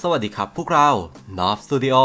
สวัสดีครับพวกเรา n o f Studio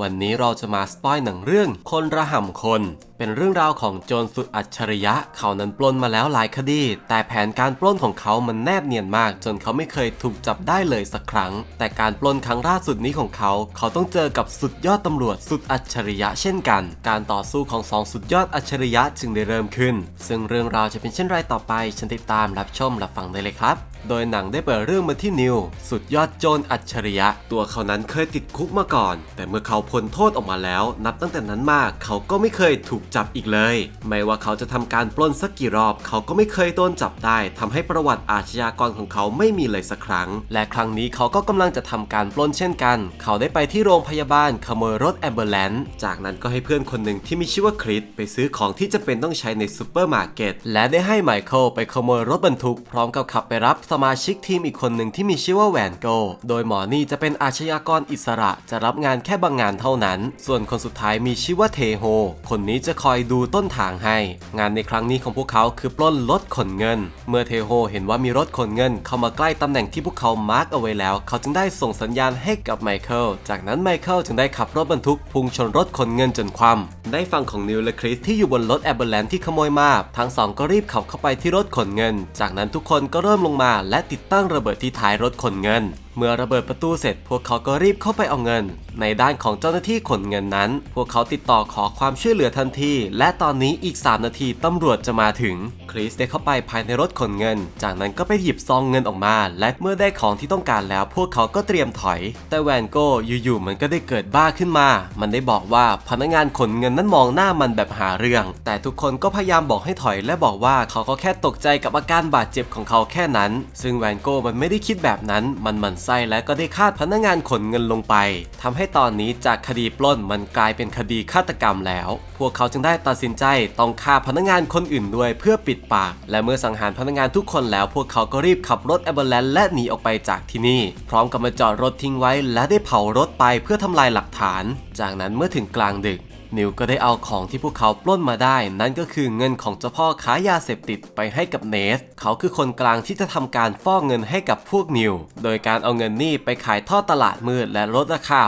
วันนี้เราจะมาสปอยหนังเรื่องคนระห่ำคน เป็นเรื่องราวของโจรสุดอัจฉริยะ เขานั้นปล้นมาแล้วหลายคดี แต่แผนการปล้นของเขามันแนบเนียนมาก จนเขาไม่เคยถูกจับได้เลยสักครั้ง แต่การปล้นครั้งล่าสุดนี้ของเขา เขาต้องเจอกับสุดยอดตำรวจสุดอัจฉริยะเช่นกัน การต่อสู้ของสองสุดยอดอัจฉริยะจึงได้เริ่มขึ้น ซึ่งเรื่องราวจะเป็นเช่นไรต่อไปฉันติดตามรับชมรับฟังได้เลยครับ โดยหนังได้เปิดเรื่องมาที่นิว สุดยอดโจรอัจฉริยะ ตัวเขานั้นเคยติดคุกมาก่อน แต่เมื่อเขาพ้นโทษออกมาแล้ว นับตั้งแต่นั้นมาเขาก็ไม่เคยถูกจับอีกเลย ไม่ว่าเขาจะทำการปล้นสักกี่รอบ เขาก็ไม่เคยโดนจับได้ทำให้ประวัติอาชญากรของเขาไม่มีเลยสักครั้ง และครั้งนี้เขาก็กำลังจะทำการปล้นเช่นกัน เขาได้ไปที่โรงพยาบาลขโมยรถแอมเบอร์แลนซ์จากนั้นก็ให้เพื่อนคนหนึ่งที่มีชื่อว่าคริสไปซื้อของที่จะเป็นต้องใช้ในซูเปอร์มาร์เก็ตและได้ให้ไมเคิลไปขโมยรถบรรทุกพร้อมกับขับไปรับสมาชิกทีมอีกคนหนึ่งที่มีชื่อว่าแวนโก โดยหมอนี่จะเป็นอาชญากรอิสระจะรับงานแค่บางงานเท่านั้น ส่วนคนสุดท้ายมีชื่อว่าเทโฮ คนนี้จะคอยดูต้นทางให้ งานในครั้งนี้ของพวกเขาคือปล้นรถขนเงิน เมื่อเทโฮเห็นว่ามีรถขนเงิน เข้ามาใกล้ตำแหน่งที่พวกเขามาร์กเอาไว้แล้ว เขาจึงได้ส่งสัญญาณให้กับไมเคิล จากนั้นไมเคิลจึงได้ขับรถบรรทุกพุ่งชนรถขนเงินจนคว่ำได้ฟังของนิวและคริสที่อยู่บนรถแอมเบอร์แลนซ์ที่ขโมยมา ทั้งสองก็รีบขับเข้าไปที่รถขนเงิน จากนั้นทุกคนก็เริ่มลงมาและติดตั้งระเบิดที่ท้ายรถขนเงิน เมื่อระเบิดประตูเสร็จ พวกเขาก็รีบเข้าไปเอาเงิน ในด้านของเจ้าหน้าที่ขนเงินนั้น พวกเขาติดต่อขอความช่วยเหลือทันที และตอนนี้อีก 3 นาทีตำรวจจะมาถึง ริสได้เข้าไปภายในรถขนเงิน จากนั้นก็ไปหยิบซองเงินออกมา และเมื่อได้ของที่ต้องการแล้ว พวกเขาก็เตรียมถอย แต่แวนโก้อยู่ๆมันก็ได้เกิดบ้าขึ้นมา มันได้บอกว่าพนักงานขนเงินนั้นมองหน้ามันแบบหาเรื่อง แต่ทุกคนก็พยายามบอกให้ถอยและบอกว่าเขาก็แค่ตกใจกับอาการบาดเจ็บของเขาแค่นั้น ซึ่งแวนโก้มันไม่ได้คิดแบบนั้น มันหมั่นไส้และก็ได้ฆ่าพนักงานขนเงินลงไปทำให้ตอนนี้จากคดีปล้นมันกลายเป็นคดีฆาตกรรมแล้ว พวกเขาจึงได้ตัดสินใจต้องฆ่าพนักงานคนอื่นด้วยเพื่อปิดปาก และเมื่อสังหารพนักงานทุกคนแล้วพวกเขาก็รีบขับรถแอมเบอร์แลนซ์และหนีออกไปจากที่นี่ พร้อมกับมาจอดรถทิ้งไว้ และได้เผารถไปเพื่อทำลายหลักฐาน จากนั้นเมื่อถึงกลางดึก นิวก็ได้เอาของที่พวกเขาปล้นมาได้ นั่นก็คือเงินของเจ้าพ่อค้ายาเสพติดไปให้กับเนส เขาคือคนกลางที่จะทำการฟอกเงินให้กับพวกนิว โดยการเอาเงินนี่ไปขายทอดตลาดมืดและลดราคา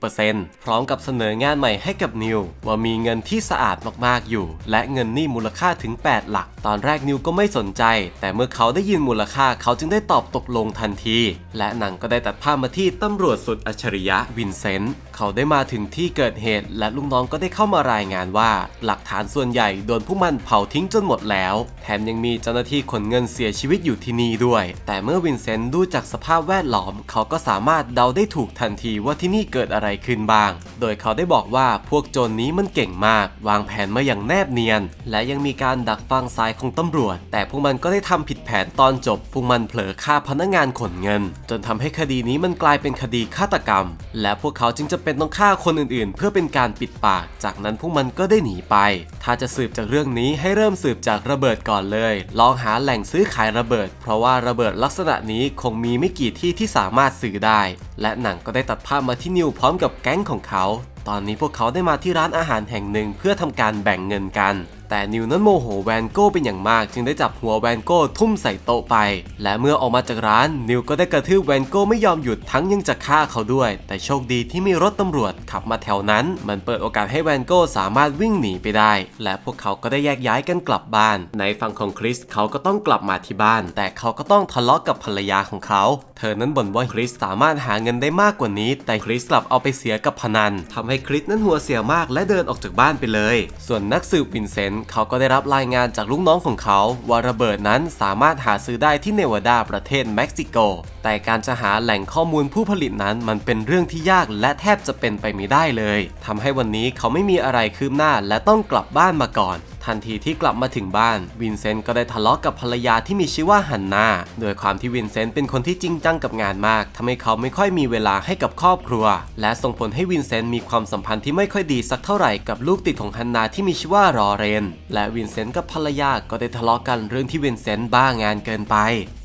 60%พร้อมกับเสนองานใหม่ให้กับนิว ว่ามีเงินที่สะอาดมากๆอยู่ และเงินนี่มูลค่าถึง 8 หลัก ตอนแรกนิวก็ไม่สนใจ แต่เมื่อเขาได้ยินมูลค่าเขาจึงได้ตอบตกลงทันที และหนังก็ได้ตัดภาพมาที่ตำรวจสุดอัจฉริยะวินเซนต์ เขาได้มาถึงที่เกิดเหตุ และลูกน้องก็ได้เข้ามารายงานว่า หลักฐานส่วนใหญ่โดนผู้มันเผาทิ้งจนหมดแล้ว แถมยังมีเจ้าหน้าที่ขนเงินเสียชีวิตอยู่ที่นี่ด้วย แต่เมื่อวินเซนต์ดูจากสภาพแวดล้อม เขาก็สามารถเดาได้ถูกทันทีว่าที่นี่เกิดอะไรขึ้นบ้าง โดยเขาได้บอกว่าพวกโจรนนี้มันเก่งมาก วางแผนมาอย่างแนบเนียน และยังมีการดักฟังซ้ายของตำรวจ แต่พวกมันก็ได้ทำผิดแผนตอนจบ พวกมันเผลอฆ่าพนักงานขนเงิน จนทำให้คดีนี้มันกลายเป็นคดีฆาตกรรม และพวกเขาจึงจะเป็นต้องฆ่าคนอื่นๆ เพื่อเป็นการปิดปาก จากนั้นพวกมันก็ได้หนีไป ถ้าจะสืบจากเรื่องนี้ให้เริ่มสืบจากระเบิดก่อนเลย ลองหาแหล่งซื้อขายระเบิด เพราะว่าระเบิดลักษณะนี้คงมีไม่กี่ที่ที่สามารถซื้อได้ และหนังก็ได้ตัดภาพมาที่นิวพร้อมกับแก๊งของเขา ตอนนี้พวกเขาได้มาที่ร้านอาหารแห่งหนึ่งเพื่อทำการแบ่งเงินกัน แต่นิวนั้นโมโหแวนโก้เป็นอย่างมาก จึงได้จับหัวแวนโก้ทุ่มใส่โต๊ะไป และเมื่อออกมาจากร้าน นิวก็ได้กระทืบแวนโก้ไม่ยอมหยุดทั้งยังจะฆ่าเขาด้วย แต่โชคดีที่มีรถตำรวจขับมาแถวนั้น มันเปิดโอกาสให้แวนโก้สามารถวิ่งหนีไปได้ และพวกเขาก็ได้แยกย้ายกันกลับบ้าน ในฝั่งของคริสเขาก็ต้องกลับมาที่บ้าน แต่เขาก็ต้องทะเลาะกับภรรยาของเขา เธอนั้นบ่นว่าคริสสามารถหาเงินได้มากกว่านี้ แต่คริสกลับเอาไปเสียกับพนันทำให้คริสนั้นหัวเสียมากและเดินออกจากบ้านไปเลย ส่วนนักสืบวินเซนตเขาก็ได้รับรายงานจากลูกน้องของเขา ว่าระเบิดนั้นสามารถหาซื้อได้ที่เนวาดาประเทศเม็กซิโก แต่การจะหาแหล่งข้อมูลผู้ผลิตนั้นมันเป็นเรื่องที่ยากและแทบจะเป็นไปไม่ได้เลยทำให้วันนี้เขาไม่มีอะไรคืบหน้าและต้องกลับบ้านมาก่อน ทันทีที่กลับมาถึงบ้าน วินเซนต์ก็ได้ทะเลาะกับภรรยาที่มีชื่อว่าฮันนาโดยความที่วินเซนต์เป็นคนที่จริงจังกับงานมากทำให้เขาไม่ค่อยมีเวลาให้กับครอบครัว และส่งผลให้วินเซนต์มีความสัมพันธ์ที่ไม่ค่อยดีสักเท่าไหร่กับลูกติดของฮันนาที่มีชื่อว่ารอเรน และวินเซนต์กับภรรยาก็ได้ทะเลาะกันเรื่องที่วินเซนต์บ้างานเกินไป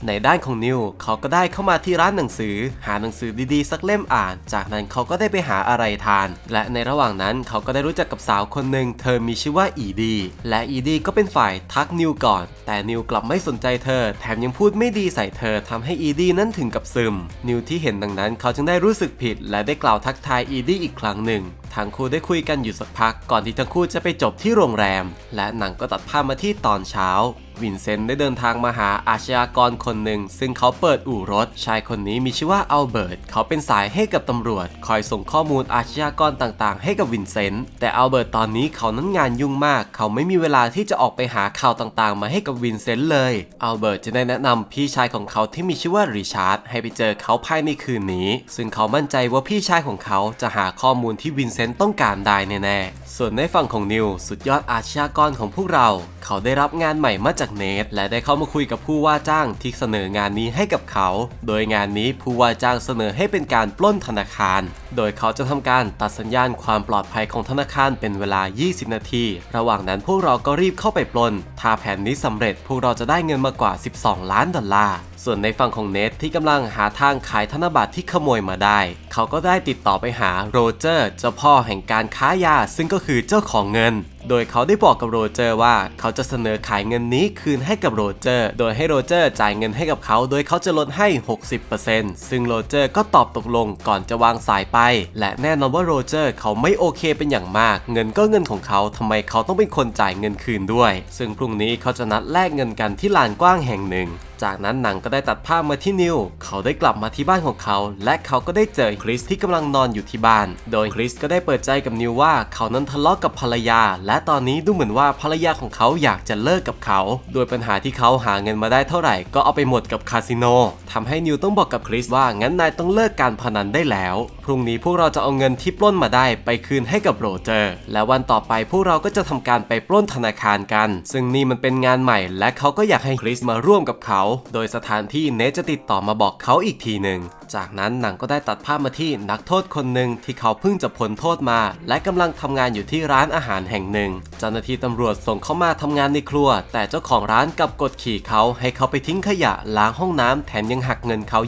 ในด้านของนิวเขาก็ได้เข้ามาที่ร้านหนังสือ หาหนังสือดีๆ สักเล่มอ่าน จากนั้นเขาก็ได้ไปหาอะไรทาน และในระหว่างนั้นเขาก็ได้รู้จักกับสาวคนหนึ่งเธอมีชื่อว่าอีดีและอีดี้ก็เป็นฝ่ายทักนิวก่อน แต่นิวกลับไม่สนใจเธอ แถมยังพูดไม่ดีใส่เธอทำให้อีดี้นั้นถึงกับซึม นิวที่เห็นดังนั้นเขาจึงได้รู้สึกผิด และได้กล่าวทักทายอีดี้อีกครั้งหนึ่งทั้งคู่ได้คุยกันอยู่สักพักก่อนที่ทั้งคู่จะไปจบที่โรงแรม และหนังก็ตัดภาพมาที่ตอนเช้า วินเซนต์ได้เดินทางมาหาอาชญากรคนหนึ่ง ซึ่งเขาเปิดอู่รถ ชายคนนี้มีชื่อว่าอัลเบิร์ตเขาเป็นสายให้กับตำรวจ คอยส่งข้อมูลอาชญากรต่างๆ ให้กับวินเซนต์แต่อัลเบิร์ตตอนนี้เขานั้นงานยุ่งมาก เขาไม่มีเวลาที่จะออกไปหาข่าวต่างๆ มาให้กับวินเซนต์เลยอัลเบิร์ตจะได้แนะนำพี่ชายของเขาที่มีชื่อว่าริชาร์ดให้ไปเจอเขาภายในคืนนี้ ซึ่งเขามั่นใจว่าพี่ชายของเขาจะหาข้อมูลที่วินเซนต์ต้องการได้แน่ๆส่วนในฝั่งของนิวสุดยอดอาชญากรของพวกเรา เขาได้รับงานใหม่มาจากเนทและได้เข้ามาคุยกับผู้ว่าจ้างที่เสนองานนี้ให้กับเขา โดยงานนี้ผู้ว่าจ้างเสนอให้เป็นการปล้นธนาคาร โดยเขาจะทำการตัดสัญญาณความปลอดภัยของธนาคารเป็นเวลา 20 นาที ระหว่างนั้นพวกเราก็รีบเข้าไปปล้น ถ้าแผนนี้สำเร็จพวกเราจะได้เงินมากว่า 12 ล้านดอลลาร์ ส่วนในฝั่งของเนทที่กำลังหาทางขายธนบัตรที่ขโมยมาได้ เขาก็ได้ติดต่อไปหาโรเจอร์เจ้าพ่อแห่งการค้ายา ซึ่งก็คือเจ้าของเงิน โดยเขาได้บอกกับโรเจอร์ว่าเขาจะเสนอขายเงินนี้คืนให้กับโรเจอร์ โดยให้โรเจอร์จ่ายเงินให้กับเขา โดยเขาจะลดให้ 60%ซึ่งโรเจอร์ก็ตอบตกลงก่อนจะวางสายไป และแน่นอนว่าโรเจอร์เขาไม่โอเคเป็นอย่างมาก เงินก็เงินของเขาทำไมเขาต้องเป็นคนจ่ายเงินคืนด้วย ซึ่งพรุ่งนี้เขาจะนัดแลกเงินกันที่ลานกว้างแห่งหนึ่งจากนั้นหนังก็ได้ตัดภาพมาที่นิว เขาได้กลับมาที่บ้านของเขา และเขาก็ได้เจอคริสที่กำลังนอนอยู่ที่บ้าน โดยคริสก็ได้เปิดใจกับนิวว่าเขานั้นทะเลาะกับภรรยา และตอนนี้ดูเหมือนว่าภรรยาของเขาอยากจะเลิกกับเขา โดยปัญหาที่เขาหาเงินมาได้เท่าไหร่ก็เอาไปหมดกับคาสิโนทำให้นิวต้องบอกกับคริสว่างั้นนายต้องเลิกการพนันได้แล้ว พรุ่งนี้พวกเราจะเอาเงินที่ปล้นมาได้ไปคืนให้กับโรเจอร์ และวันต่อไปพวกเราก็จะทำการไปปล้นธนาคารกัน ซึ่งนี่มันเป็นงานใหม่ และเขาก็อยากให้คริสมาร่วมกับเขาโดยสถานที่เนทจะติดต่อมาบอกเขาอีกทีหนึ่งจากนั้นหนังก็ได้ตัดภาพมาที่นักโทษคนหนึ่งที่เขาเพิ่งจะพ้นโทษมา และกำลังทำงานอยู่ที่ร้านอาหารแห่งหนึ่ง เจ้าหน้าที่ตำรวจส่งเขามาทำงานในครัว แต่เจ้าของร้านกลับกดขี่เขาให้เขาไปทิ้งขยะล้างห้องน้ำแถมยังหักเงินเขา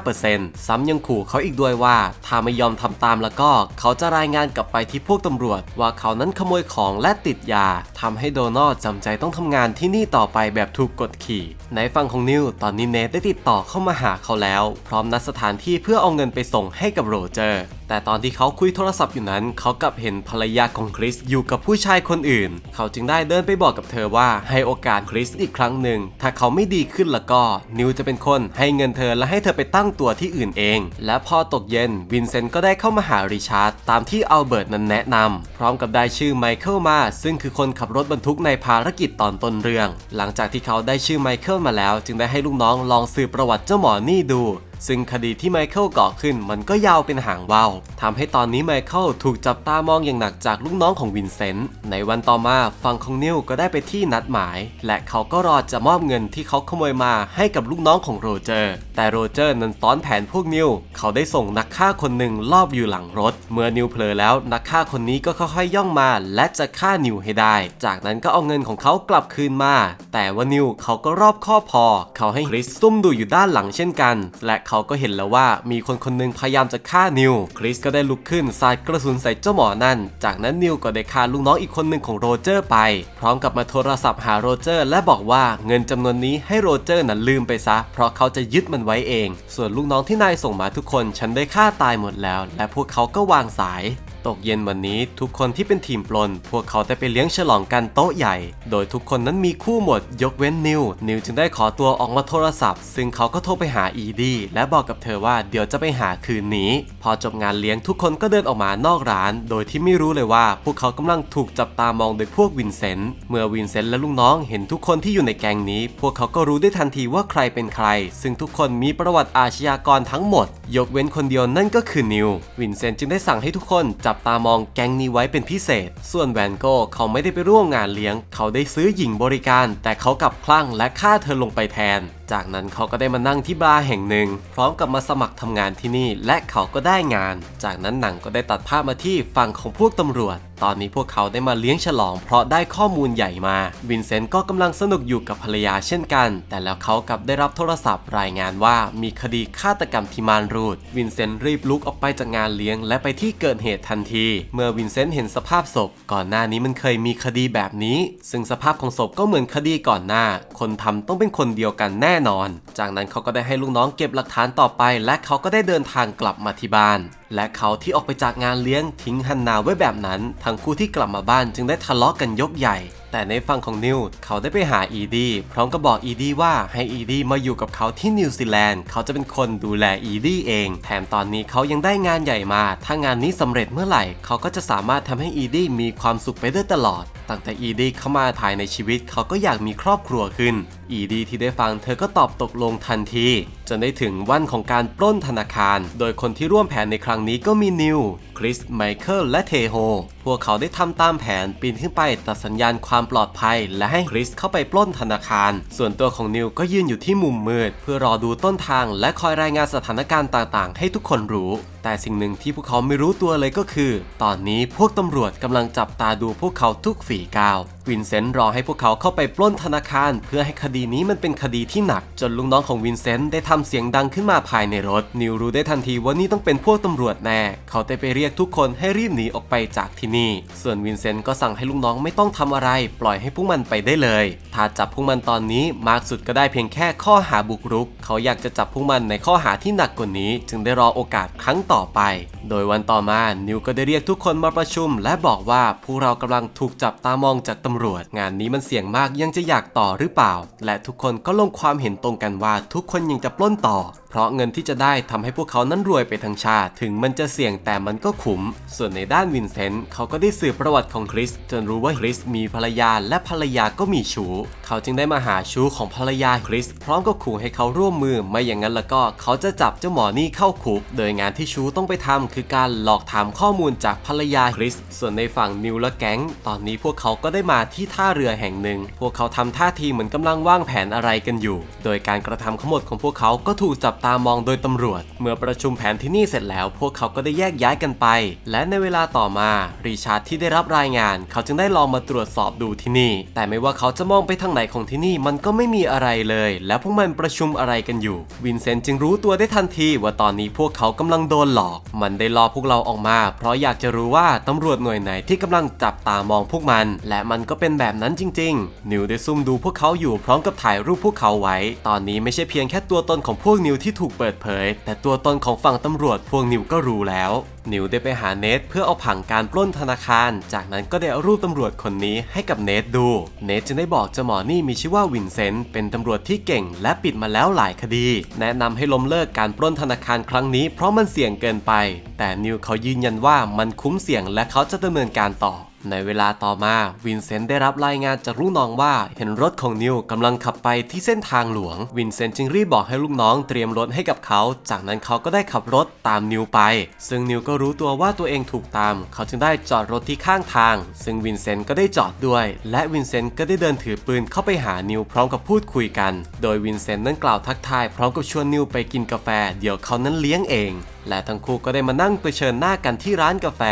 25%ซ้ำยังขู่เขาอีกด้วยว่า ถ้าไม่ยอมทำตามแล้วก็ เขาจะรายงานกลับไปที่พวกตำรวจ ว่าเขานั้นขโมยของและติดยาทำให้โดนัลด์จำใจต้องทำงานที่นี่ต่อไปแบบถูกกดขี่ ในฝั่งของนิวตอนนี้เนทได้ติดต่อเข้ามาหาเขาแล้ว พร้อมนัดสถานที่เพื่อเอาเงินไปส่งให้กับโรเจอร์ แต่ตอนที่เขาคุยโทรศัพท์อยู่นั้น เขากลับเห็นภรรยาของคริสอยู่กับผู้ชายคนอื่น เขาจึงได้เดินไปบอกกับเธอว่าให้โอกาสคริสอีกครั้งหนึ่ง ถ้าเขาไม่ดีขึ้นแล้วก็ นิวจะเป็นคนให้เงินเธอและให้เธอไปตั้งตัวที่อื่นเอง และพอตกเย็นวินเซนต์ก็ได้เข้ามาหาริชาร์ดตามที่อัลเบิร์ตนั้นแนะนำพร้อมกับได้ชื่อไมเคิลมา ซึ่งคือคนขับรถบรรทุกในภารกิจตอนต้นเรื่อง หลังจากที่เขาได้ชื่อไมเคิลมาแล้ว จึงได้ให้ลูกน้องลองสืบประวัติเจ้าหมอนี่ดู ซึ่งคดีที่ไมเคิลก่อขึ้นมันก็ยาวเป็นหางว่าวทำให้ตอนนี้ไมเคิลถูกจับตามองอย่างหนักจากลูกน้องของวินเซนต์ ในวันต่อมาฝั่งของนิวก็ได้ไปที่นัดหมาย และเขาก็รอจะมอบเงินที่เขาขโมยมาให้กับลูกน้องของโรเจอร์ แต่โรเจอร์นั้นซ้อนแผนพวกนิว เขาได้ส่งนักฆ่าคนหนึ่งลอบอยู่หลังรถ เมื่อนิวเผลอแล้วนักฆ่าคนนี้ก็ค่อยๆย่องมา และจะฆ่านิวให้ได้ จากนั้นก็เอาเงินของเขากลับคืนมา แต่ว่านิวเขาก็รอบคอบพอ เขาให้คริสซุ่มดูอยู่ด้านหลังเช่นกัน และเขาก็เห็นแล้วว่ามีคนคนหนึงพยายามจะฆ่านิว คริสก็ได้ลุกขึ้นสาดกระสุนใส่เจ้าหมอนั่น จากนั้นนิวก็ได้ฆ่าลูกน้องอีกคนหนึ่งของโรเจอร์ไป พร้อมกับมาโทรศัพท์หาโรเจอร์ และบอกว่าเงินจำนวนนี้ให้โรเจอร์นั้นลืมไปซะ เพราะเขาจะยึดมันไว้เอง ส่วนลูกน้องที่นายส่งมาทุกคน ฉันได้ฆ่าตายหมดแล้ว และพวกเขาก็วางสาย ตกเย็นวันนี้ทุกคนที่เป็นทีมปลน พวกเขาได้ไปเลี้ยงฉลองกันโต๊ะใหญ่ โดยทุกคนนั้นมีคู่หมดยกเว้นนิว นิวจึงได้ขอตัวออกมาโทรศัพท์ ซึ่งเขาก็โทรไปหาอีดีและบอกกับเธอว่าเดี๋ยวจะไปหาคืนนี้ พอจบงานเลี้ยงทุกคนก็เดินออกมานอกร้าน โดยที่ไม่รู้เลยว่า พวกเขากำลังถูกจับตามองโดยพวกวินเซนต์เมื่อวินเซนต์และลูกน้องเห็นทุกคนที่อยู่ในแก๊งนี้ พวกเขาก็รู้ได้ทันทีว่าใครเป็นใคร ซึ่งทุกคนมีประวัติอาชญากรทั้งหมด ยกเว้นคนเดียวนั่นก็คือนิววินเซนต์จึงได้สั่งให้ทุกคนจับตามองแก๊งนี้ไว้เป็นพิเศษ ส่วนแวนโก้เขาไม่ได้ไปร่วมงานเลี้ยง เขาได้ซื้อหญิงบริการ แต่เขากลับคลั่งและฆ่าเธอลงไปแทน จากนั้นเขาก็ได้มานั่งที่บาร์แห่งหนึ่ง พร้อมกับมาสมัครทำงานที่นี่ และเขาก็ได้งาน จากนั้นหนังก็ได้ตัดภาพมาที่ฝั่งของพวกตำรวจ ตอนนี้พวกเขาได้มาเลี้ยงฉลอง เพราะได้ข้อมูลใหญ่มา วินเซนต์ก็กำลังสนุกอยู่กับภรรยาเช่นกัน แต่แล้วเขากลับได้รับโทรศัพท์รายงานว่ามีคดีฆาตกรรมที่มานรูด วินเซนต์รีบลุกออกไปจากงานเลี้ยง และไปที่เกิดเหตุทันที เมื่อวินเซนต์เห็นสภาพศพ ก่อนหน้านี้มันเคยมีคดีแบบนี้ ซึ่งสภาพของศพก็เหมือนคดีก่อนหน้า คนทำต้องเป็นคนเดียวกันแน่นอน จากนั้นเขาก็ได้ให้ลูกน้องเก็บหลักฐานต่อไป และเขาก็ได้เดินทางกลับมาที่บ้าน และเขาที่ออกไปจากงานเลี้ยงทิ้งฮันนาไว้แบบนั้น ทั้งคู่ที่กลับมาบ้านจึงได้ทะเลาะกันยกใหญ่ แต่ในฝั่งของนิวเขาได้ไปหาอีดีพร้อมกับบอกอีดีว่าให้อีดีมาอยู่กับเขาที่นิวซีแลนด์เขาจะเป็นคนดูแลอีดีเอง แถมตอนนี้เขายังได้งานใหญ่มา ถ้างานนี้สำเร็จเมื่อไหร่ เขาก็จะสามารถทำให้อีดีมีความสุขไปได้ตลอด ตั้งแต่อีดีเข้ามาภายในชีวิตเขาก็อยากมีครอบครัวขึ้น อีดีที่ได้ฟังเธอก็ตอบตกลงทันที จนได้ถึงวันของการปล้นธนาคาร โดยคนที่ร่วมแผนในครั้งนี้ก็มีนิว คริส ไมเคิล และเทโฮ พวกเขาได้ทำตามแผนปีนขึ้นไปตัดสัญญาณความปลอดภัย และให้คริสเข้าไปปล้นธนาคาร ส่วนตัวของนิวก็ยืนอยู่ที่มุมมืด เพื่อรอดูต้นทางและคอยรายงานสถานการณ์ต่างๆ ให้ทุกคนรู้ แต่สิ่งหนึ่งที่พวกเขาไม่รู้ตัวเลยก็คือ ตอนนี้พวกตำรวจกำลังจับตาดูพวกเขาทุกฝีก้าว วินเซนต์รอให้พวกเขาเข้าไปปล้นธนาคาร เพื่อให้คดีนี้มันเป็นคดีที่หนัก จนลูกน้องของวินเซนต์ได้ทำเสียงดังขึ้นมาภายในรถ นิวรู้ได้ทันทีว่านี่ต้องเป็นพวกตำรวจแน่ เขาได้ไปเรียกทุกคนให้รีบหนีออกไปจากที่นี่ ส่วนวินเซนต์ก็สั่งให้ลูกน้องไม่ต้องทำอะไร ปล่อยให้พวกมันไปได้เลย ถ้าจับพวกมันตอนนี้มากสุดก็ได้เพียงแค่ข้อหาบุกรุก เขาอยากจะจับพวกมันในข้อหาที่หนักกว่านี้ จึงได้รอโอกาสครั้งต่อไป โดยวันต่อมา นิวก็ได้เรียกทุกคนมาประชุม และบอกว่าพวกเรากำลังถูกจับตามองจากตำรวจ งานนี้มันเสี่ยงมากยังจะอยากต่อหรือเปล่า และทุกคนก็ลงความเห็นตรงกันว่าทุกคนยังจะปล้นต่อเพราะเงินที่จะได้ทำให้พวกเขานั้นรวยไปทั้งชาติ ถึงมันจะเสี่ยงแต่มันก็คุ้มส่วนในด้านวินเซนต์เขาก็ได้สืบประวัติของคริส จนรู้ว่าคริสมีภรรยาและภรรยาก็มีชู้ เขาจึงได้มาหาชู้ของภรรยาคริส พร้อมกับขู่ให้เขาร่วมมือไม่อย่างนั้นแล้วก็เขาจะจับเจ้าหมอนี่เข้าคุก โดยงานที่ชู้ต้องไปทำคือการหลอกถามข้อมูลจากภรรยาคริส ส่วนในฝั่งนิวและแก๊งตอนนี้พวกเขาก็ได้มาที่ท่าเรือแห่งหนึ่ง พวกเขาทำท่าทีเหมือนกำลังวางแผนอะไรกันอยู่ โดยการกระทำทั้งหมดของพวกเขาก็ถูกจับตามองโดยตำรวจ เมื่อประชุมแผนที่นี่เสร็จแล้ว พวกเขาก็ได้แยกย้ายกันไป และในเวลาต่อมาริชาร์ดที่ได้รับรายงาน เขาจึงได้ลองมาตรวจสอบดูที่นี่ แต่ไม่ว่าเขาจะมองไปทางไหนของที่นี่มันก็ไม่มีอะไรเลย แล้วพวกมันประชุมอะไรกันอยู่ วินเซนต์จึงรู้ตัวได้ทันทีว่าตอนนี้พวกเขากำลังโดนหลอก มันได้รอพวกเราออกมา เพราะอยากจะรู้ว่าตำรวจหน่วยไหนที่กำลังจับตามองพวกมัน และมันก็เป็นแบบนั้นจริง ๆ นิวได้ซุ่มดูพวกเขาอยู่พร้อมกับถ่ายรูปพวกเขาไว้ ตอนนี้ไม่ใช่เพียงแค่ตัวตนของพวกนิวที่ที่ถูกเปิดเผย แต่ตัวตนของฝั่งตำรวจพวกนิวก็รู้แล้ว นิวได้ไปหาเนทเพื่อเอาผังการปล้นธนาคาร จากนั้นก็ได้เอารูปตำรวจคนนี้ให้กับเนทดู เนทจึงได้บอกเจ้าหมอนี่มีชื่อว่าวินเซนต์เป็นตำรวจที่เก่ง และปิดมาแล้วหลายคดี แนะนำให้ล้มเลิกการปล้นธนาคารครั้งนี้เพราะมันเสี่ยงเกินไป แต่นิวเขายืนยันว่ามันคุ้มเสี่ยงและเขาจะดำเนินการต่อ ในเวลาต่อมาวินเซนต์ได้รับรายงานจากลูกน้องว่า เห็นรถของนิวกำลังขับไปที่เส้นทางหลวง วินเซนต์จึงรีบบอกให้ลูกน้องเตรียมรถให้กับเขา จากนั้นเขาก็ได้ขับรถตามนิวไป ซึ่งนิวก็รู้ตัวว่าตัวเองถูกตาม เขาจึงได้จอดรถที่ข้างทาง ซึ่งวินเซนต์ก็ได้จอดด้วย และวินเซนต์ก็ได้เดินถือปืนเข้าไปหานิวพร้อมกับพูดคุยกัน โดยวินเซนต์นั้นกล่าวทักทายพร้อมกับชวนนิวไปกินกาแฟ เดี๋ยวเขานั้นเลี้ยงเอง และทั้งคู่ก็ได้มานั่งเผชิญหน้ากันที่ร้านกาแฟ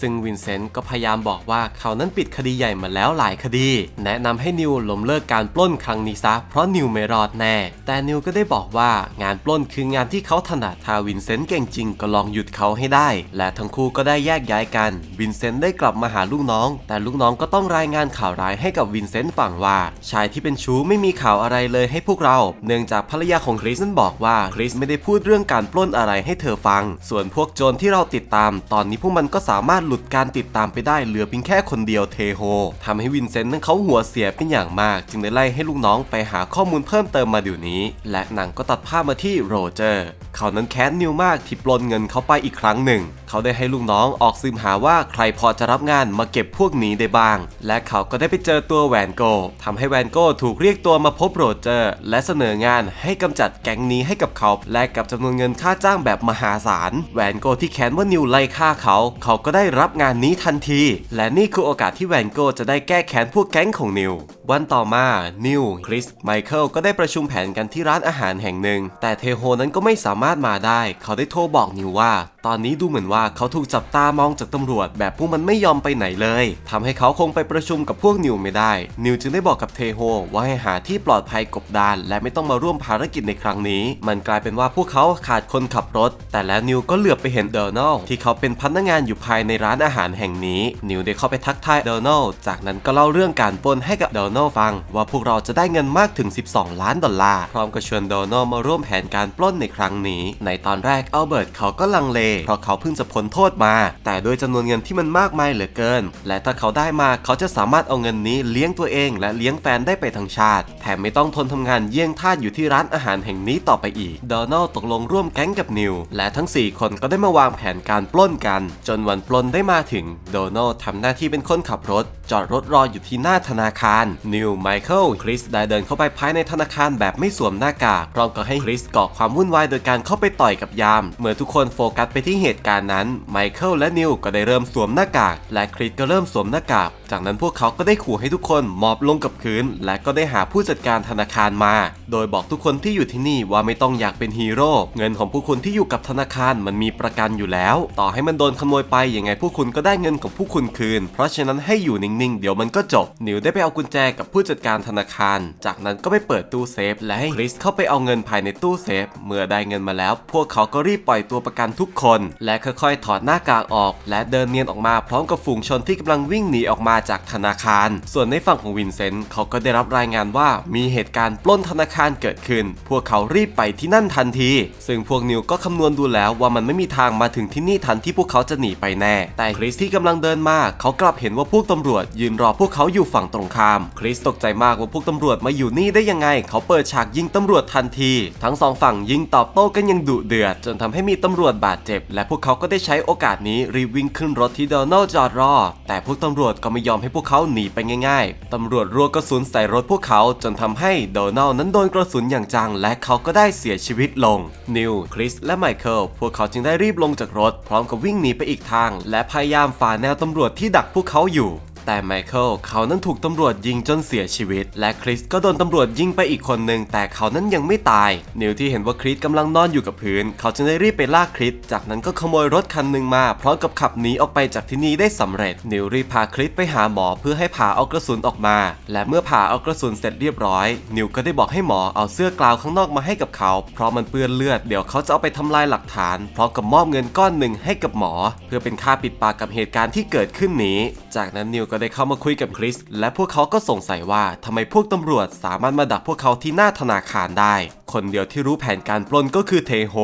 ซึ่งวินเซนต์ก็พยายามบอกว่าเขานั้นปิดคดีใหญ่มาแล้วหลายคดี แนะนำให้นิวล้มเลิกการปล้นครั้งนี้ซะเพราะนิวไม่รอดแน่ แต่นิวก็ได้บอกว่างานปล้นคืองานที่เขาถนัดถ้าวินเซนต์เก่งจริงก็ลองหยุดเขาให้ได้ และทั้งคู่ก็ได้แยกย้ายกัน วินเซนต์ได้กลับมาหาลูกน้อง แต่ลูกน้องก็ต้องรายงานข่าวร้ายให้กับวินเซนต์ฟังว่า ชายที่เป็นชู้ไม่มีข่าวอะไรเลยให้พวกเรา เนื่องจากภรรยาของคริสนั้นบอกว่าคริสไม่ได้พูดเรื่องการปล้นอะไรให้เธอฟัง ส่วนพวกโจรที่เราติดตาม ตอนนี้พวกมันก็สามารถหลุดการติดตามไปได้เหลือเพียงแค่คนเดียวเทโฮทำให้วินเซนต์นั้นเขาหัวเสียเป็นอย่างมาก จึงได้ไล่ให้ลูกน้องไปหาข้อมูลเพิ่มเติมมาเดี๋ยวนี้ และหนังก็ตัดภาพมาที่โรเจอร์เขานั้นแค้นนิวมากที่ปล้นเงินเขาไปอีกครั้งหนึ่ง เขาได้ให้ลูกน้องออกสืบหาว่าใครพอจะรับงานมาเก็บพวกนี้ได้บ้าง และเขาก็ได้ไปเจอตัวแวนโกทำให้แวนโกถูกเรียกตัวมาพบโรเจอร์ และเสนองานให้กำจัดแก๊งนี้ให้กับเขาแลกกับจำนวนเงินค่าจ้างแบบมหาศาลแวนโกที่แค้นว่านิวไล่ฆ่าเขา เขาก็ได้รับงานนี้ทันที และนี่คือโอกาสที่แวนโกจะได้แก้แค้นพวกแก๊งของนิว วันต่อมา นิว คริส ไมเคิล ก็ได้ประชุมแผนกันที่ร้านอาหารแห่งหนึ่ง แต่เทโฮนั้นก็ไม่สามารถมาได้ เขาได้โทรบอกนิวว่า ตอนนี้ดูเหมือนว่าเขาถูกจับตามองจากตำรวจ แบบพวกมันไม่ยอมไปไหนเลยทำให้เขาคงไปประชุมกับพวกนิวไม่ได้ นิวจึงได้บอกกับเทโฮว่าให้หาที่ปลอดภัยกบดาน และไม่ต้องมาร่วมภารกิจในครั้งนี้ มันกลายเป็นว่าพวกเขาขาดคนขับรถ แต่แล้วนิวก็เหลือบไปเห็นเดอร์นอลที่เขาเป็นพนักงานอยู่ภายในร้านานอาหารแห่งนี้ นิวได้เข้าไปทักทายเดอร์นลจากนั้นก็เล่าเรื่องการปล้นให้กับเดอร์นลฟัง ว่าพวกเราจะได้เงินมากถึง 12 ล้านดอลลาร์ พร้อมกับชวนเดอร์นลมาร่วมแผนการปล้นในครั้งนี้ ในตอนแรกอัลเบิร์ตเขาก็ลังเล เพราะเขาเพิ่งจะพ้นโทษมา แต่ด้วยจำนวนเงินที่มันมากมายเหลือเกิน และถ้าเขาได้มาเขาจะสามารถเอาเงินนี้เลี้ยงตัวเอง และเลี้ยงแฟนได้ไปทั้งชาติ แถมไม่ต้องทนทำงานเยี่ยงทาสอยู่ที่ร้านอาหารแห่งนี้ต่อไปอีก โดนัลตกลงร่วมแก๊งกับนิว และทั้ง 4 คนก็ได้มาวางแผนการปล้นกัน จนวันปล้นได้ได้มาถึง โดนัลทำหน้าที่เป็นคนขับรถ จอดรถรออยู่ที่หน้าธนาคาร นิวไมเคิลคริสได้เดินเข้าไปภายในธนาคารแบบไม่สวมหน้ากากพร้อมกับให้คริสก่อความวุ่นวายโดยการเข้าไปต่อยกับยาม เมื่อทุกคนโฟกัสไปที่เหตุการณ์นั้นไมเคิลและนิวก็ได้เริ่มสวมหน้ากาก และคริสก็เริ่มสวมหน้ากาก จากนั้นพวกเขาก็ได้ขู่ให้ทุกคนมอบลงกับพื้น และก็ได้หาผู้จัดการธนาคารมา โดยบอกทุกคนที่อยู่ที่นี่ว่าไม่ต้องอยากเป็นฮีโร่เงินของผู้คุณที่อยู่กับธนาคารมันมีประกันอยู่แล้ว ต่อให้มันโดนขโมยไปยังไงพวกคุณก็ได้เงินของผู้คุณคืน เพราะฉะนั้นให้อยู่นิ่งๆ เดี๋ยวมันก็จบ นิวได้ไปเอากุญแจกับผู้จัดการธนาคาร จากนั้นก็ไปเปิดตู้เซฟ และให้คริสเข้าไปเอาเงินภายในตู้เซฟ เมื่อได้เงินมาแล้ว พวกเขาก็รีบปล่อยตัวประกันทุกคน และค่อยๆถอดหน้ากากออก และเดินเนียนออกมาพร้อมกับฝูงชนที่กำลังวิ่งหนีออกมาจากธนาคาร ส่วนในฝั่งของวินเซนต์เขาก็ได้รับรายงานว่ามีเหตุการณ์ปล้นธนาคารเกิดขึ้น พวกเขารีบไปที่นั่นทันที ซึ่งพวกนิวก็คำนวณดูแล้วว่ามันไม่มีทางมาถึงที่นี่ทันที่พวกเขาจะหนีไปแน่แต่คริสที่กำลังเดินมา เขากลับเห็นว่าพวกตำรวจ ยืนรอพวกเขาอยู่ฝั่งตรงข้าม คริสตกใจมากว่าพวกตำรวจมาอยู่นี่ได้ยังไง เขาเปิดฉากยิงตำรวจทันที ทั้งสองฝั่งยิงตอบโต้กันอยังดุเดือด จนทำให้มีตำรวจบาดเจ็บ และพวกเขาก็ได้ใช้โอกาสนี้รีวิ่งขึ้นรถที่โดนัลจอดรอ แต่พวกตำรวจก็ไม่ยอมให้พวกเขาหนีไปง่าย ๆตำรวจรัวกระสุนใส่รถพวกเขาจนทำให้โดนัลนั้นโดนกระสุนอย่างจัง และเขาก็ได้เสียชีวิตลง นิว คริส และไมเคิล พวกเขาจึงได้รีบลงจากรถ พร้อมกับวิ่งหนีไปอีกทาง และพยายามฝ่าแนวตำรวจที่ดักพวกเขาอยู่ แต่ไมเคิลเขานั้นถูกตำรวจยิงจนเสียชีวิต และคริสก็โดนตำรวจยิงไปอีกคนหนึ่งแต่เขานั้นยังไม่ตาย นิวที่เห็นว่าคริสกำลังนอนอยู่กับพื้น เขาจึงได้รีบไปลากคริสจากนั้นก็ขโมยรถคันหนึ่งมาพร้อมกับขับหนีออกไปจากที่นี่ได้สำเร็จ นิวรีบพาคริสไปหาหมอเพื่อให้ผ่าเอากระสุนออกมา และเมื่อผ่าเอากระสุนเสร็จเรียบร้อย นิวก็ได้บอกให้หมอเอาเสื้อกลาวข้างนอกมาให้กับเขา เพราะมันเปื้อนเลือดเดี๋ยวเขาจะเอาไปทำลายหลักฐานพร้อมกับมอบเงินก้อนหนึ่งให้กับหมอ เพื่อเป็นค่าปิดปากกับเหตุการณ์ที่เกิดขึ้นนี้ จากนั้นนิวก็ได้เข้ามาคุยกับคริส และพวกเขาก็สงสัยว่าทำไมพวกตำรวจสามารถมาดักพวกเขาที่หน้าธนาคารได้ คนเดียวที่รู้แผนการปล้นก็คือเทโฮ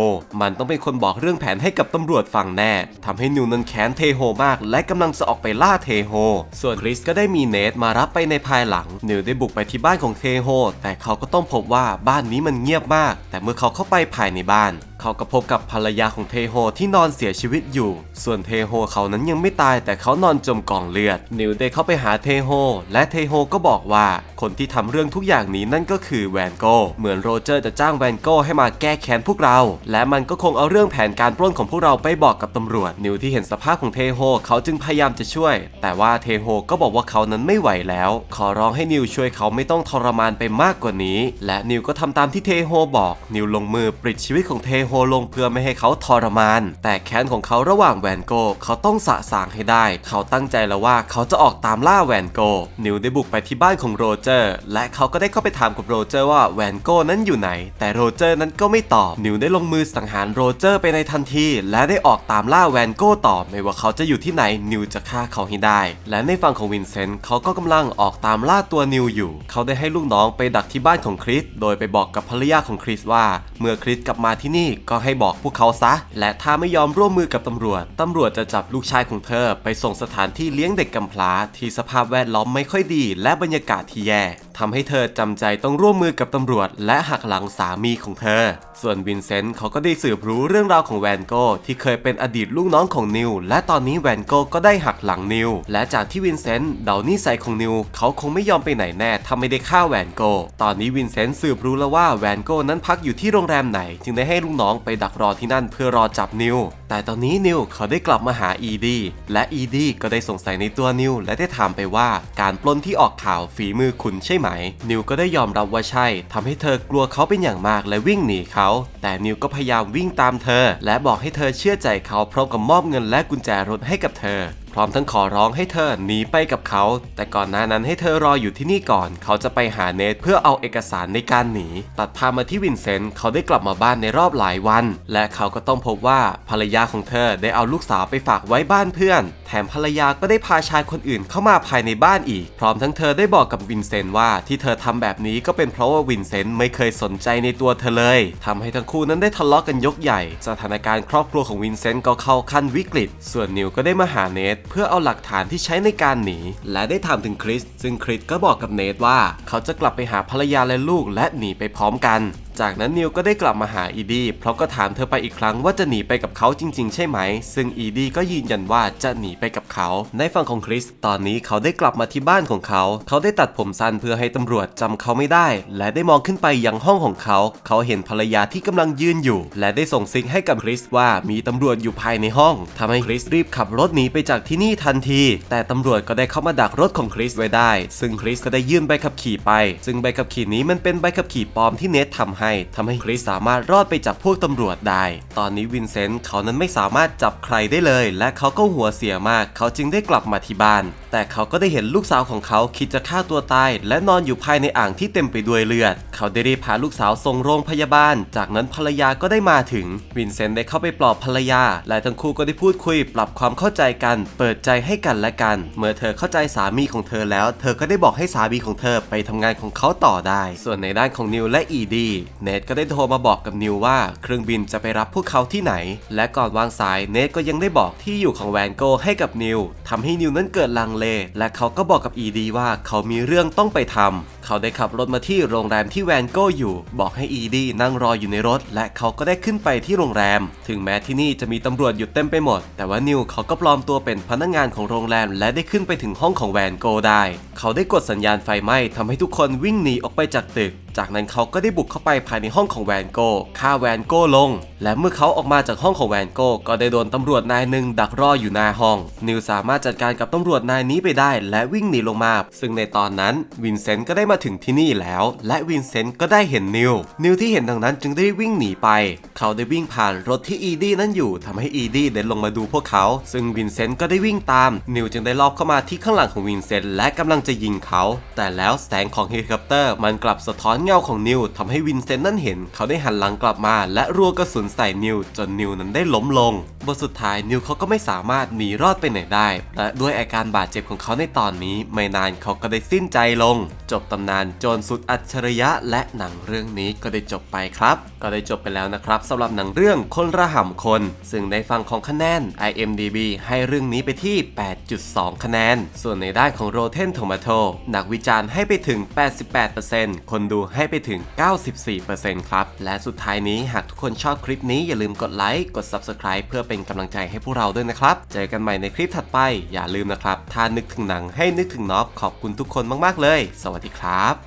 มันต้องเป็นคนบอกเรื่องแผนให้กับตำรวจฟังแน่ทำให้นิวนั้นแค้นเทโฮมาก และกำลังจะออกไปล่าเทโฮ ส่วนคริสก็ได้มีเนทมารับไปในภายหลัง นิวได้บุกไปที่บ้านของเทโฮ แต่เขาก็ต้องพบว่าบ้านนี้มันเงียบมาก แต่เมื่อเขาเข้าไปภายในบ้านเขาก็พบกับภรรยาของเทโฮที่นอนเสียชีวิตอยู่ ส่วนเทโฮเขานั้นยังไม่ตายแต่เขานอนจมกองเลือด นิวได้เข้าไปหาเทโฮ และเทโฮก็บอกว่า คนที่ทำเรื่องทุกอย่างนี้นั่นก็คือแวนโกเหมือนโรเจอร์จะจ้างแวนโกให้มาแก้แค้นพวกเรา และมันก็คงเอาเรื่องแผนการปล้นของพวกเราไปบอกกับตำรวจ นิวที่เห็นสภาพของเทโฮเขาจึงพยายามจะช่วย แต่ว่าเทโฮก็บอกว่าเขานั้นไม่ไหวแล้ว ขอร้องให้นิวช่วยเขาไม่ต้องทรมานไปมากกว่านี้ และนิวก็ทำตามที่เทโฮบอก นิวลงมือปลิดชีวิตของเทโฮลงเพื่อไม่ให้เขาทรมาน แต่แค้นของเขาระหว่างแวนโกเขาต้องสะสางให้ได้ เขาตั้งใจแล้วว่าเขาจะออกตามล่าแวนโกนิวได้บุกไปที่บ้านของโรเจอร์ และเขาก็ได้เข้าไปถามกับโรเจอร์ว่าแวนโกนั้นอยู่ไหนแต่โรเจอร์นั้นก็ไม่ตอบ นิวได้ลงมือสังหารโรเจอร์ไปในทันที และได้ออกตามล่าแวนโกต่อไม่ว่าเขาจะอยู่ที่ไหนนิวจะฆ่าเขาให้ได้ และในฝั่งของวินเซนต์เขาก็กำลังออกตามล่าตัวนิวอยู่ เขาได้ให้ลูกน้องไปดักที่บ้านของคริสโดยไปบอกกับภรรยาของคริสว่า เมื่อคริสกลับมาที่นี่ก็ให้บอกพวกเขาซะ และถ้าไม่ยอมร่วมมือกับตำรวจตำรวจจะจับลูกชายของเธอ ไปส่งสถานที่เลี้ยงเด็กกำพร้าที่สภาพแวดล้อมไม่ค่อยดี และบรรยากาศที่แย่ทำให้เธอจำใจต้องร่วมมือกับตำรวจ และหักหลังสามีของเธอ ส่วนวินเซนต์เขาก็ได้สืบรู้เรื่องราวของแวนโกที่เคยเป็นอดีตลูกน้องของนิว และตอนนี้แวนโกก็ได้หักหลังนิว และจากที่วินเซนต์เดานิสัยของนิว เขาคงไม่ยอมไปไหนแน่ถ้าไม่ได้ฆ่าแวนโกตอนนี้วินเซนต์สืบรู้แล้วว่าแวนโกนั้นพักอยู่ที่โรงแรมไหน จึงได้ให้ลูกน้องไปดักรอที่นั่นเพื่อรอจับนิว แต่ตอนนี้นิวเขาได้กลับมาหาอีดีและอีดีก็ได้สงสัยในตัวนิวและได้ถามไปว่าการปล้นที่ออกข่าวฝีมือคุณใช่ไหมนิวก็ได้ยอมรับว่าใช่ทำให้เธอกลัวเขาเป็นอย่างมากและวิ่งหนีเขา แต่นิวก็พยายามวิ่งตามเธอ และบอกให้เธอเชื่อใจเขาพร้อมกับมอบเงินและกุญแจรถให้กับเธอ พร้อมทั้งขอร้องให้เธอหนีไปกับเขา แต่ก่อนหน้านั้นให้เธอรออยู่ที่นี่ก่อน เขาจะไปหาเนทเพื่อเอาเอกสารในการหนี ตัดภาพมาที่วินเซนต์เขาได้กลับมาบ้านในรอบหลายวัน และเขาก็ต้องพบว่าภรรยาของเธอได้เอาลูกสาวไปฝากไว้บ้านเพื่อน แถมภรรยาก็ได้พาชายคนอื่นเข้ามาภายในบ้านอีก พร้อมทั้งเธอได้บอกกับวินเซนต์ว่าที่เธอทำแบบนี้ก็เป็นเพราะว่าวินเซนต์ไม่เคยสนใจในตัวเธอเลยทำให้ทั้งคู่นั้นได้ทะเลาะกันยกใหญ่ สถานการณ์ครอบครัวของวินเซนต์ก็เข้าขั้นวิกฤต ส่วนนิวก็ได้มาหาเนทเพื่อเอาหลักฐานที่ใช้ในการหนี และได้ถามถึงคริส ซึ่งคริสก็บอกกับเนทว่า เขาจะกลับไปหาภรรยาและลูกและหนีไปพร้อมกัน จากนั้นนิวก็ได้กลับมาหาอีดี้เพราะก็ถามเธอไปอีกครั้งว่าจะหนีไปกับเขาจริง ๆ ใช่ไหม ซึ่งอีดี้ก็ยืนยันว่าจะหนีไปกับเขา ในฝั่งของคริส ตอนนี้เขาได้กลับมาที่บ้านของเขา เขาได้ตัดผมสั้นเพื่อให้ตำรวจจำเขาไม่ได้ และได้มองขึ้นไปยังห้องของเขา เขาเห็นภรรยาที่กำลังยืนอยู่ และได้ส่งซิกให้กับคริสว่ามีตำรวจอยู่ภายในห้องทำให้คริสรีบขับรถหนีไปจากที่นี่ทันที แต่ตำรวจก็ได้เข้ามาดักรถของคริสไว้ได้ ซึ่งคริสก็ได้ยื่นใบขับขี่ไป ซึ่งใบขับขี่นี้มันเป็นใบขับขี่ปลอมที่เนททำให้ทำให้คริสสามารถรอดไปจากพวกตำรวจได้ ตอนนี้วินเซนต์เขานั้นไม่สามารถจับใครได้เลย และเขาก็หัวเสียมาก เขาจึงได้กลับมาที่บ้าน แต่เขาก็ได้เห็นลูกสาวของเขาคิดจะฆ่าตัวตาย และนอนอยู่ภายในอ่างที่เต็มไปด้วยเลือด เขาได้รีบพาลูกสาวส่งโรงพยาบาล จากนั้นภรรยาก็ได้มาถึง วินเซนต์ได้เข้าไปปลอบภรรยา และทั้งคู่ก็ได้พูดคุย ปรับความเข้าใจกัน เปิดใจให้กันและกัน เมื่อเธอเข้าใจสามีของเธอแล้ว เธอก็ได้บอกให้สามีของเธอไปทำงานของเขาต่อได้ ส่วนในด้านของนิวและอีดีเนทก็ได้โทรมาบอกกับนิวว่า เครื่องบินจะไปรับพวกเขาที่ไหน และก่อนวางสายเนทก็ยังได้บอกที่อยู่ของแวนโกให้กับนิวทำให้นิวนั้นเกิดลังเลและเขาก็บอกกับอีดีว่าเขามีเรื่องต้องไปทำเขาได้ขับรถมาที่โรงแรมที่แวนโก้อยู่ บอกให้อีดีนั่งรออยู่ในรถ และเขาก็ได้ขึ้นไปที่โรงแรม ถึงแม้ที่นี่จะมีตำรวจอยู่เต็มไปหมด แต่ว่านิวเขาก็ปลอมตัวเป็นพนักงานของโรงแรม และได้ขึ้นไปถึงห้องของแวนโก้ได้ เขาได้กดสัญญาณไฟไหม้ทำให้ทุกคนวิ่งหนีออกไปจากตึก จากนั้นเขาก็ได้บุกเข้าไปภายในห้องของแวนโก้ฆ่าแวนโก้ลง และเมื่อเขาออกมาจากห้องของแวนโก้ก็ได้โดนตำรวจนายหนึ่งดักรออยู่หน้าห้อง นิวสามารถจัดการกับตำรวจนายนี้ไปได้ และวิ่งหนีลงมา ซึ่งในตอนนั้นวินเซนต์ก็ได้มาถึงที่นี่แล้ว และวินเซนต์ก็ได้เห็นนิว นิวที่เห็นดังนั้นจึงได้วิ่งหนีไป เขาได้วิ่งผ่านรถที่อีดี้นั้นอยู่ทำให้อีดี้เดินลงมาดูพวกเขา ซึ่งวินเซนต์ก็ได้วิ่งตาม นิวจึงได้ลอบเข้ามาที่ข้างหลังของวินเซนต์และกำลังจะยิงเขา แต่แล้วแสงของเฮลิคอปเตอร์มันกลับสะท้อนเงาของนิวทำให้วินเซนต์นั้นเห็น เขาได้หันหลังกลับมา และรัวกระสุนใส่นิวจนนิวนั้นได้ล้มลงบทสุดท้ายนิวเขาก็ไม่สามารถหนีรอดไปไหนได้ และด้วยอาการบาดเจ็บของเขาในตอนนี้ ไม่นานเขาก็ได้สิ้นใจลง จบตำนานโจรสุดอัจฉริยะและหนังเรื่องนี้ก็ได้จบไปครับ ก็ได้จบไปแล้วนะครับสำหรับหนังเรื่องคนระห่ำคน ซึ่งในฟังของคะแนน IMDB ให้เรื่องนี้ไปที่ 8.2 คะแนน ส่วนในด้านของ Rotten Tomato นักวิจารณ์ให้ไปถึง 88%คนดูให้ไปถึง 94%ครับ และสุดท้ายนี้หากทุกคนชอบคลิปนี้อย่าลืมกดไลค์ กด Subscribe เพื่อเป็นกำลังใจให้พวกเราด้วยนะครับ เจอกันใหม่ในคลิปถัดไป อย่าลืมนะครับ ถ้านึกถึงหนังให้นึกถึงน็อกขอบคุณทุกคนมาก ๆ เลย สวัสดีครับ